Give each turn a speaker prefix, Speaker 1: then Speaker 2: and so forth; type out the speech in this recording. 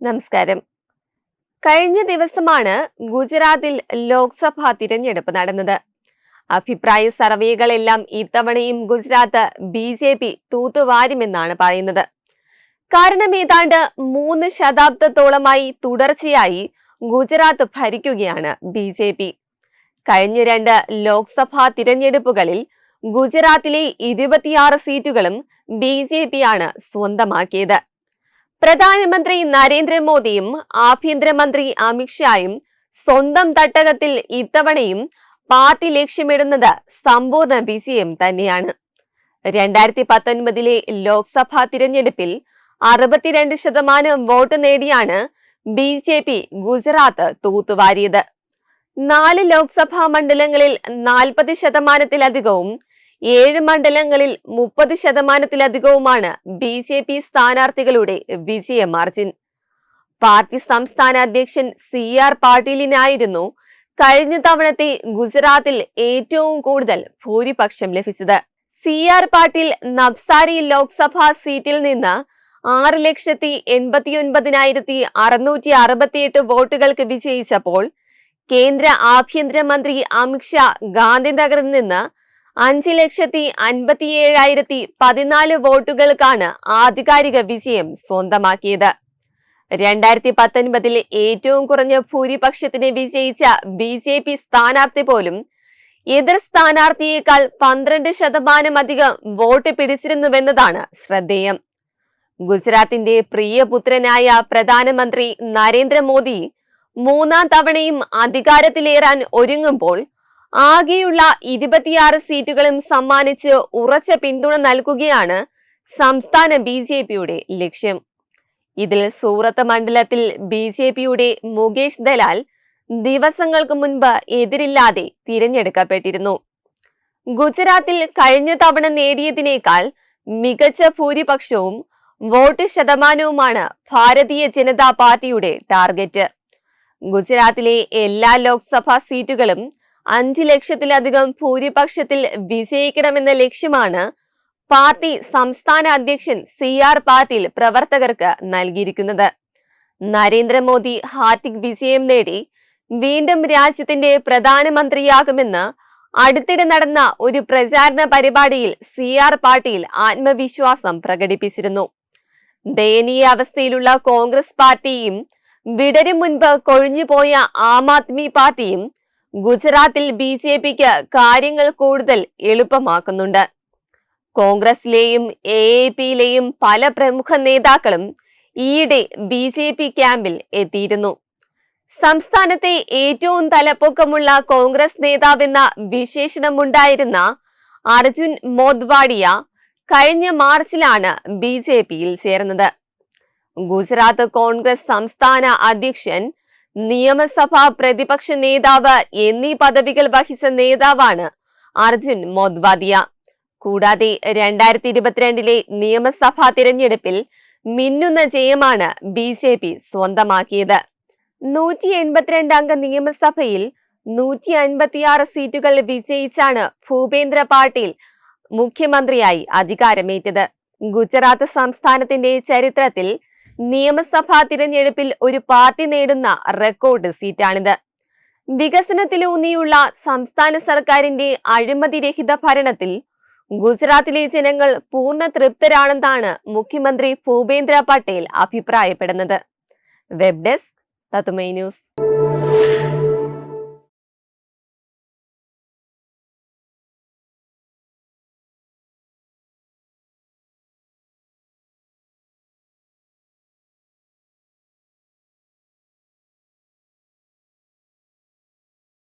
Speaker 1: നമസ്കാരം. കഴിഞ്ഞ ദിവസമാണ് ഗുജറാത്തിൽ ലോക്സഭാ തിരഞ്ഞെടുപ്പ് നടന്നത്. അഭിപ്രായ സർവേകളെല്ലാം ഇത്തവണയും ഗുജറാത്ത് ബി ജെ പി തൂത്തുവാരുമെന്നാണ് പറയുന്നത്. കാരണം ഏതാണ്ട് മൂന്ന് ശതാബ്ദത്തോളമായി തുടർച്ചയായി ഗുജറാത്ത് ഭരിക്കുകയാണ് ബി ജെ പി. കഴിഞ്ഞ രണ്ട് ലോക്സഭാ തിരഞ്ഞെടുപ്പുകളിൽ ഗുജറാത്തിലെ ഇരുപത്തിയാറ് സീറ്റുകളും ബി ജെ പി ആണ് സ്വന്തമാക്കിയത്. പ്രധാനമന്ത്രി നരേന്ദ്രമോദിയും ആഭ്യന്തരമന്ത്രി അമിത്ഷായും സ്വന്തം തട്ടകത്തിൽ ഇത്തവണയും പാർട്ടി ലക്ഷ്യമിടുന്നത് സമ്പൂർണ വിജയം തന്നെയാണ്. രണ്ടായിരത്തി പത്തൊൻപതിലെ ലോക്സഭാ തിരഞ്ഞെടുപ്പിൽ അറുപത്തിരണ്ട് ശതമാനം വോട്ട് നേടിയാണ് ബി ജെ പി ഗുജറാത്ത് തൂത്തുവാരിയത്. നാല് ലോക്സഭാ മണ്ഡലങ്ങളിൽ നാൽപ്പത് ശതമാനത്തിലധികവും ഏഴ് മണ്ഡലങ്ങളിൽ മുപ്പത് ശതമാനത്തിലധികവുമാണ് ബി ജെ പി സ്ഥാനാർത്ഥികളുടെ വിജയ മാർജിൻ പാർട്ടി സംസ്ഥാന അധ്യക്ഷൻ സി ആർ പാട്ടീലിനായിരുന്നു കഴിഞ്ഞ തവണത്തെ ഗുജറാത്തിൽ ഏറ്റവും കൂടുതൽ ഭൂരിപക്ഷം ലഭിച്ചത്. സി ആർ പാട്ടീൽ നബ്സാരി ലോക്സഭാ സീറ്റിൽ നിന്ന് ആറ് ലക്ഷത്തി എൺപത്തി ഒൻപതിനായിരത്തി അറുന്നൂറ്റി അറുപത്തിയെട്ട് വോട്ടുകൾക്ക് വിജയിച്ചപ്പോൾ കേന്ദ്ര ആഭ്യന്തരമന്ത്രി അമിത്ഷാ ഗാന്ധിനഗറിൽ നിന്ന് അഞ്ച് ലക്ഷത്തി അൻപത്തിയേഴായിരത്തി പതിനാല് വോട്ടുകൾക്കാണ് ആധികാരിക വിജയം സ്വന്തമാക്കിയത്. രണ്ടായിരത്തി പത്തൊൻപതിൽ ഏറ്റവും കുറഞ്ഞ ഭൂരിപക്ഷത്തിന് വിജയിച്ച ബി ജെ പി സ്ഥാനാർത്ഥി പോലും എതിർ സ്ഥാനാർത്ഥിയേക്കാൾ പന്ത്രണ്ട് ശതമാനം അധികം വോട്ട് പിടിച്ചിരുന്നുവെന്നതാണ് ശ്രദ്ധേയം. ഗുജറാത്തിന്റെ പ്രിയപുത്രനായ പ്രധാനമന്ത്രി നരേന്ദ്രമോദി മൂന്നാം തവണയും അധികാരത്തിലേറാൻ ഒരുങ്ങുമ്പോൾ ആകെയുള്ള ഇരുപത്തിയാറ് സീറ്റുകളും സമ്മാനിച്ച് ഉറച്ച പിന്തുണ നൽകുകയാണ് സംസ്ഥാന ബി ലക്ഷ്യം. ഇതിൽ സൂറത്ത് മണ്ഡലത്തിൽ ബി മുകേഷ് ദലാൽ ദിവസങ്ങൾക്ക് മുൻപ് എതിരില്ലാതെ തിരഞ്ഞെടുക്കപ്പെട്ടിരുന്നു. ഗുജറാത്തിൽ കഴിഞ്ഞ തവണ നേടിയതിനേക്കാൾ മികച്ച ഭൂരിപക്ഷവും വോട്ട് ശതമാനവുമാണ് ഭാരതീയ ജനതാ പാർട്ടിയുടെ ടാർഗറ്റ്. ഗുജറാത്തിലെ എല്ലാ ലോക്സഭാ സീറ്റുകളും അഞ്ച് ലക്ഷത്തിലധികം ഭൂരിപക്ഷത്തിൽ വിജയിക്കണമെന്ന ലക്ഷ്യമാണ് പാർട്ടി സംസ്ഥാന അധ്യക്ഷൻ സി ആർ പാട്ടീൽ പ്രവർത്തകർക്ക് നൽകിയിരിക്കുന്നത്. നരേന്ദ്രമോദി ഹാർട്ടിക് വിജയം നേടി വീണ്ടും രാജ്യത്തിന്റെ പ്രധാനമന്ത്രിയാകുമെന്ന് അടുത്തിടെ നടന്ന ഒരു പ്രചാരണ പരിപാടിയിൽ സി ആർ പാട്ടീൽ ആത്മവിശ്വാസം പ്രകടിപ്പിച്ചിരുന്നു. ദയനീയ അവസ്ഥയിലുള്ള കോൺഗ്രസ് പാർട്ടിയും വിടരും മുൻപ് കൊഴിഞ്ഞുപോയ ആം ആദ്മി പാർട്ടിയും ഗുജറാത്തിൽ ബി ജെ പിക്ക് കാര്യങ്ങൾ കൂടുതൽ എളുപ്പമാക്കുന്നുണ്ട്. കോൺഗ്രസിലെയും എ എ പിയിലെയും പല പ്രമുഖ നേതാക്കളും ഈയിടെ ബി ജെ പി ക്യാമ്പിൽ എത്തിയിരുന്നു. സംസ്ഥാനത്തെ ഏറ്റവും തലപ്പൊക്കമുള്ള കോൺഗ്രസ് നേതാവെന്ന വിശേഷണമുണ്ടായിരുന്ന അർജുൻ മോദ്വാഡിയ കഴിഞ്ഞ മാർച്ചിലാണ് ബി ജെ പിയിൽ ചേർന്നത്. ഗുജറാത്ത് കോൺഗ്രസ് സംസ്ഥാന അധ്യക്ഷൻ നിയമസഭാ പ്രതിപക്ഷ നേതാവ് എന്നീ പദവികൾ വഹിച്ച നേതാവാണ് അർജുൻ മോദ്വാദിയ. കൂടാതെ രണ്ടായിരത്തി ഇരുപത്തിരണ്ടിലെ നിയമസഭാ തിരഞ്ഞെടുപ്പിൽ മിന്നുന്ന ജയമാണ് ബി ജെ പി സ്വന്തമാക്കിയത്. നൂറ്റി എൺപത്തിരണ്ട് അംഗ നിയമസഭയിൽ നൂറ്റി അൻപത്തിയാറ് സീറ്റുകൾ വിജയിച്ചാണ് ഭൂപേന്ദ്ര പാട്ടീൽ മുഖ്യമന്ത്രിയായി അധികാരമേറ്റത്. ഗുജറാത്ത് സംസ്ഥാനത്തിന്റെ ചരിത്രത്തിൽ നിയമസഭാ തിരഞ്ഞെടുപ്പിൽ ഒരു പാർട്ടി നേടുന്ന റെക്കോർഡ് സീറ്റാണിത്. വികസനത്തിലൂന്നിയുള്ള സംസ്ഥാന സർക്കാരിന്റെ അഴിമതിരഹിത ഭരണത്തിൽ ഗുജറാത്തിലെ ജനങ്ങൾ പൂർണ തൃപ്തരാണെന്നാണ് മുഖ്യമന്ത്രി ഭൂപേന്ദ്ര പട്ടേൽ അഭിപ്രായപ്പെടുന്നത്. വെബ് ഡെസ്ക് തത്തുമൈ ന്യൂസ്.